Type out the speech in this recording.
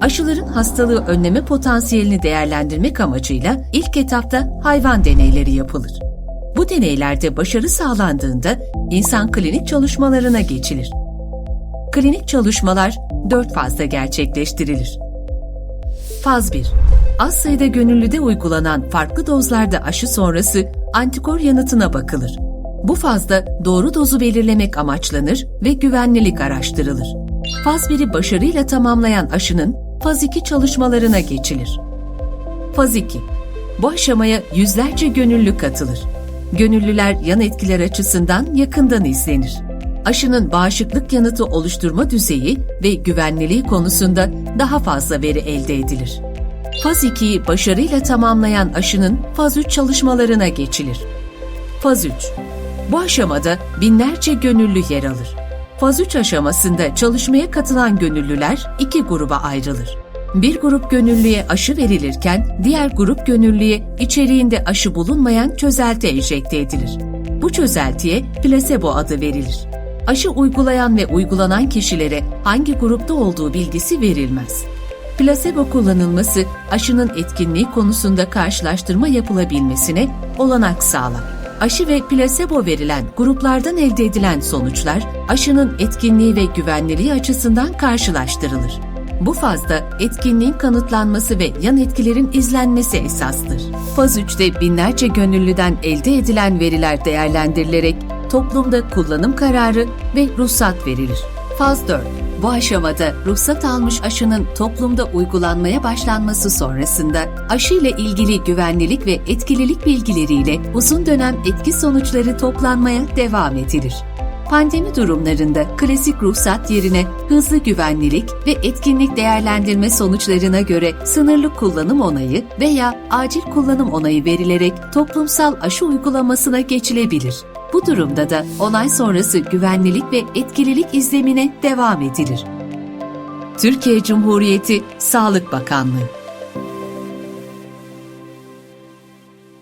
Aşıların hastalığı önleme potansiyelini değerlendirmek amacıyla ilk etapta hayvan deneyleri yapılır. Bu deneylerde başarı sağlandığında insan klinik çalışmalarına geçilir. Klinik çalışmalar 4 fazda gerçekleştirilir. Faz 1. Az sayıda gönüllüde uygulanan farklı dozlarda aşı sonrası antikor yanıtına bakılır. Bu fazda doğru dozu belirlemek amaçlanır ve güvenlilik araştırılır. Faz 1'i başarıyla tamamlayan aşının faz 2 çalışmalarına geçilir. Faz 2. Bu aşamaya yüzlerce gönüllü katılır. Gönüllüler yan etkiler açısından yakından izlenir. Aşının bağışıklık yanıtı oluşturma düzeyi ve güvenliliği konusunda daha fazla veri elde edilir. Faz 2'yi başarıyla tamamlayan aşının faz 3 çalışmalarına geçilir. Faz 3. Bu aşamada binlerce gönüllü yer alır. Faz 3 aşamasında çalışmaya katılan gönüllüler iki gruba ayrılır. Bir grup gönüllüye aşı verilirken diğer grup gönüllüye içeriğinde aşı bulunmayan çözelti enjekte edilir. Bu çözeltiye plasebo adı verilir. Aşı uygulayan ve uygulanan kişilere hangi grupta olduğu bilgisi verilmez. Plasebo kullanılması aşının etkinliği konusunda karşılaştırma yapılabilmesine olanak sağlar. Aşı ve plasebo verilen gruplardan elde edilen sonuçlar aşının etkinliği ve güvenliliği açısından karşılaştırılır. Bu fazda etkinliğin kanıtlanması ve yan etkilerin izlenmesi esastır. Faz 3'te binlerce gönüllüden elde edilen veriler değerlendirilerek toplumda kullanım kararı ve ruhsat verilir. Faz 4 bu aşamada ruhsat almış aşının toplumda uygulanmaya başlanması sonrasında aşı ile ilgili güvenlilik ve etkililik bilgileriyle uzun dönem etki sonuçları toplanmaya devam edilir. Pandemi durumlarında klasik ruhsat yerine hızlı güvenlilik ve etkinlik değerlendirme sonuçlarına göre sınırlı kullanım onayı veya acil kullanım onayı verilerek toplumsal aşı uygulamasına geçilebilir. Bu durumda da onay sonrası güvenlilik ve etkililik izlemine devam edilir. Türkiye Cumhuriyeti Sağlık Bakanlığı